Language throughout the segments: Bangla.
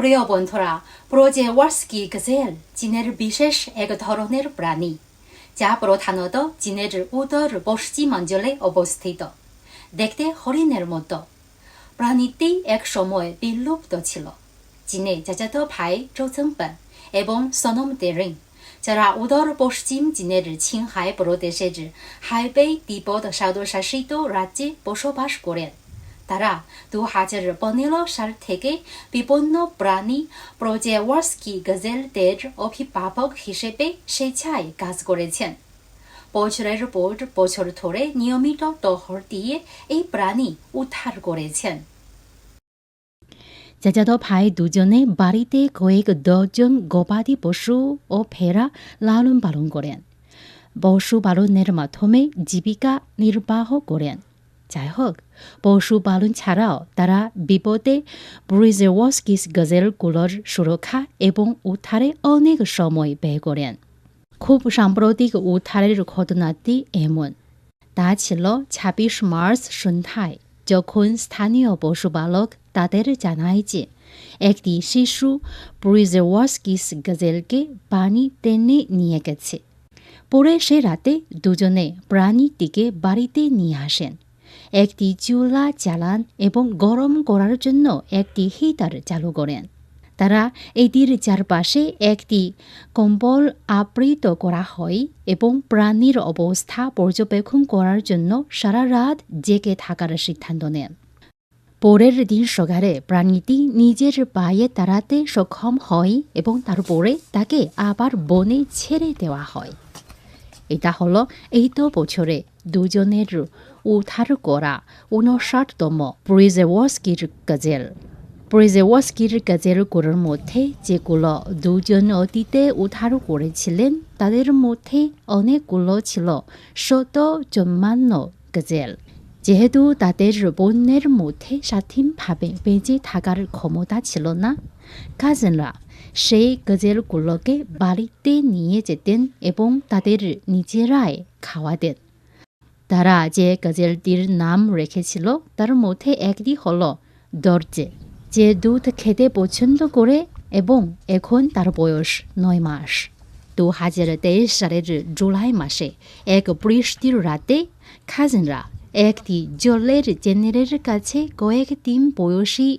প্রিয় বন্ধুরা প্রোজেওয়ার্সকি গজেল চীনের বিশেষ এক ধরনের প্রাণী যা প্রধানত চীনের উত্তর পশ্চিম অঞ্চলে অবস্থিত দেখতে হরিণের মতো প্রাণীটি এক সময় বিলুপ্ত ছিল চীনে চাচাতো ভাই চৌচংপন এবং সনম তেরিং যারা উত্তর পশ্চিম চীনের ছিংহাই প্রদেশের হাইবেই তিব্বত স্বায়ত্তশাসিত রাজ্যে বসবাস করেন তারা দু হাজার পনেরো সাল থেকে বিভিন্ন প্রাণী প্রজেওয়ার্সকি গজেলদের অভিভাবক হিসেবে স্বেচ্ছায় কাজ করেছেন বছরের পর বছর ধরে নিয়মিত টহল দিয়ে এই প্রাণী উদ্ধার করেছেন চাচাতো ভাই দুজনে বাড়িতে কয়েক ডজন গবাদি পশু ও ভেড়া লালন পালন করেন পশুপালনের মাধ্যমে জীবিকা নির্বাহ করেন যাই হোক। পশুপালন ছাড়াও তারা বিপদে ব্রিজেওয়াস্কিস গজেলগুলোর সুরক্ষা এবং উদ্ধারে অনেক সময় ব্যয় করেন। খুব সাম্প্রতিক উদ্ধারের ঘটনাটি এমন। তা ছিল ছাব্বিশ মার্চ সন্ধ্যায় যখন স্থানীয় পশুপালক তাদের জানায় যে, একটি শিশু ব্রিজেওয়াস্কিস গজেলকে পানি টেনে নিয়ে গেছে। পরে সে রাতে দুজনে প্রাণীটিকে বাড়িতে নিয়ে আসেন। একটি চুলা চালান এবং গরম করার জন্য একটি হিটার চালু করেন। তারা এটির চারপাশে একটি কম্বল আবৃত করা হয় এবং প্রাণীর অবস্থা পর্যবেক্ষণ করার জন্য সারা রাত জেগে থাকার সিদ্ধান্ত নেন। পরের দিন সকালে প্রাণীটি নিজের পায়ে তাড়াতে সক্ষম হয় এবং তারপরে তাকে আবার বনে ছেড়ে দেওয়া হয়। এটা হলো এই তো বছরে দুজনের উদ্ধার করা উনষাটতম প্রিজেওয়াস্কির গজেল প্রিজেওয়াস্কির গজেলগুলোর মধ্যে যেগুলো দুজন অতীতে উদ্ধার করেছিলেন তাদের মধ্যে অনেকগুলো ছিল শত জন্মান্য গজেল যেহেতু তাদের বন্যের মধ্যে স্বাধীনভাবে বেঁচে থাকার ক্ষমতা ছিল না কাজেনরা সেই গজেলগুলোকে বাড়িতে নিয়ে যেতেন এবং তাদের নিজেরাই খাওয়াতেন তারা যে গজেলটির নাম রেখেছিল, তার মধ্যে একটি হল দরজে, যে দুধ খেতে পছন্দ করে এবং এখন তার বয়স নয় মাস। দু হাজার তেইশ সালের জুলাই মাসে এক বৃষ্টির রাতে খাজনরা একটি জলের জেনারের কাছে কয়েক দিন বয়সী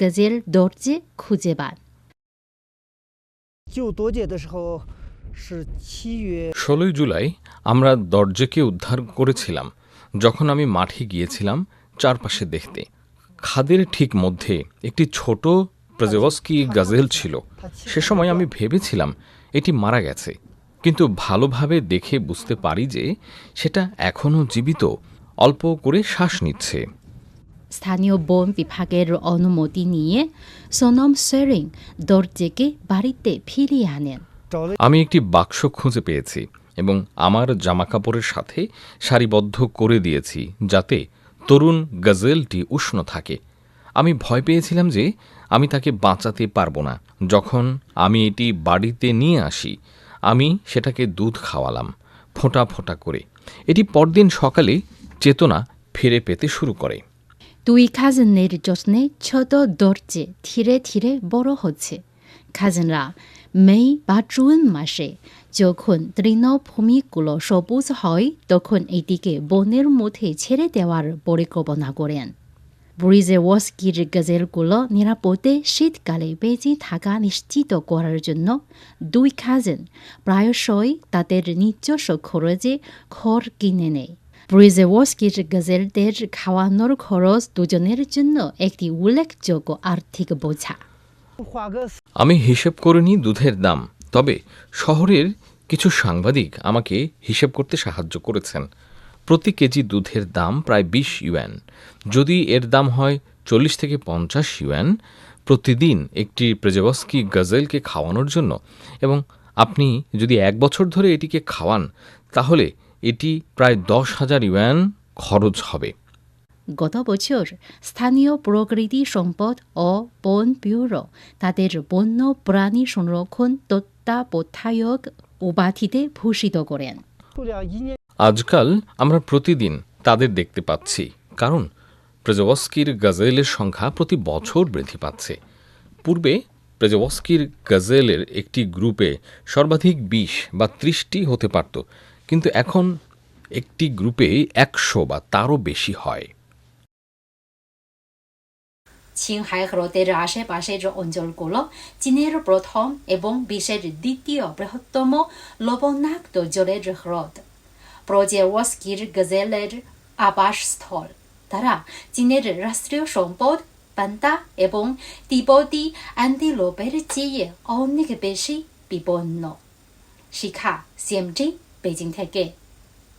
গজেল দরজে খুঁজে পান। ষোলোই জুলাই আমরা দরজেকে উদ্ধার করেছিলাম। যখন আমি মাঠে গিয়েছিলাম চারপাশে দেখতে। খাদের ঠিক মধ্যে একটি ছোট প্রেজেভস্কি গাজেল ছিল। সে সময় আমি ভেবেছিলাম এটি মারা গেছে। কিন্তু ভালোভাবে দেখে বুঝতে পারি যে সেটা এখনও জীবিত অল্প করে শ্বাস নিচ্ছে। স্থানীয় বন বিভাগের অনুমতি নিয়ে সোনম সেরিং দরজেকে বাড়িতে ফিরিয়ে আনেন। আমি একটি বাক্স খুঁজে পেয়েছি এবং আমার জামাকাপড়ের সাথে সারিবদ্ধ করে দিয়েছি যাতে তরুণ গজেলটি উষ্ণ থাকে। আমি ভয় পেয়েছিলাম যে আমি তাকে বাঁচাতে পারব না। যখন আমি এটি বাড়িতে নিয়ে আসি আমি সেটাকে দুধ খাওয়ালাম ফোঁটা ফোঁটা করে। এটি পরদিন সকালে চেতনা ফিরে পেতে শুরু করে। দুই কাজনের যত্নে ছোট দরজে ধীরে ধীরে বড় হচ্ছে। কাজনরা মে বা জুন মাসে যখন তৃণভূমিগুলো সবুজ হয় তখন এটিকে বনের মধ্যে ছেড়ে দেওয়ার পরিকল্পনা করেন ব্রিজে ওয়াস্কির গজেলগুলো নিরাপদে শীতকালে বেঁচে থাকা নিশ্চিত করার জন্য দুই খাজেন প্রায়শই তাদের নিজস্ব খরচে খড় কিনে নেয়। ব্রিজে ওয়াস্কির গজেলদের খাওয়ানোর খরচ দুজনের জন্য একটি উল্লেখযোগ্য আর্থিক বোঝা। আমি হিসেব করিনি দুধের দাম, তবে শহরের কিছু সাংবাদিক আমাকে হিসেব করতে সাহায্য করেছেন। প্রতি কেজি দুধের দাম প্রায় বিশ ইউয়ান। যদি এর দাম হয় চল্লিশ থেকে পঞ্চাশ ইউয়ান প্রতিদিন একটি প্রেজেবস্কি গজেলকে খাওয়ানোর জন্য, এবং আপনি যদি এক বছর ধরে এটিকে খাওয়ান, তাহলে এটি প্রায় দশ হাজার ইউয়ান খরচ হবে। গত বছর স্থানীয় প্রকৃতি সম্পদ ও বন ব্যুরো তাদের বন্য প্রাণী সংরক্ষণ তত্ত্বাবধায়ক উপাধিতে ভূষিত করেন। আজকাল আমরা প্রতিদিন তাদের দেখতে পাচ্ছি, কারণ প্রেজবস্কির গাজেলের সংখ্যা প্রতি বছর বৃদ্ধি পাচ্ছে। পূর্বে প্রেজবস্কির গাজেলের একটি গ্রুপে সর্বাধিক বিশ বা ত্রিশটি হতে পারত, কিন্তু এখন একটি গ্রুপে একশো বা তারও বেশি হয়। ছিংহাই হ্রদের আশেপাশের অঞ্চলগুলো চীনের প্রথম এবং বিশ্বের দ্বিতীয় বৃহত্তম লবণাক্ত জলের হ্রদ প্রজেওস্কির গজেলের আবাসস্থল তারা চীনের রাষ্ট্রীয় সম্পদ পান্তা এবং তিব্বতী অ্যান্টিলোপের চেয়ে অনেক বেশি বিপন্ন শিখা সিএমটি বেজিং থেকে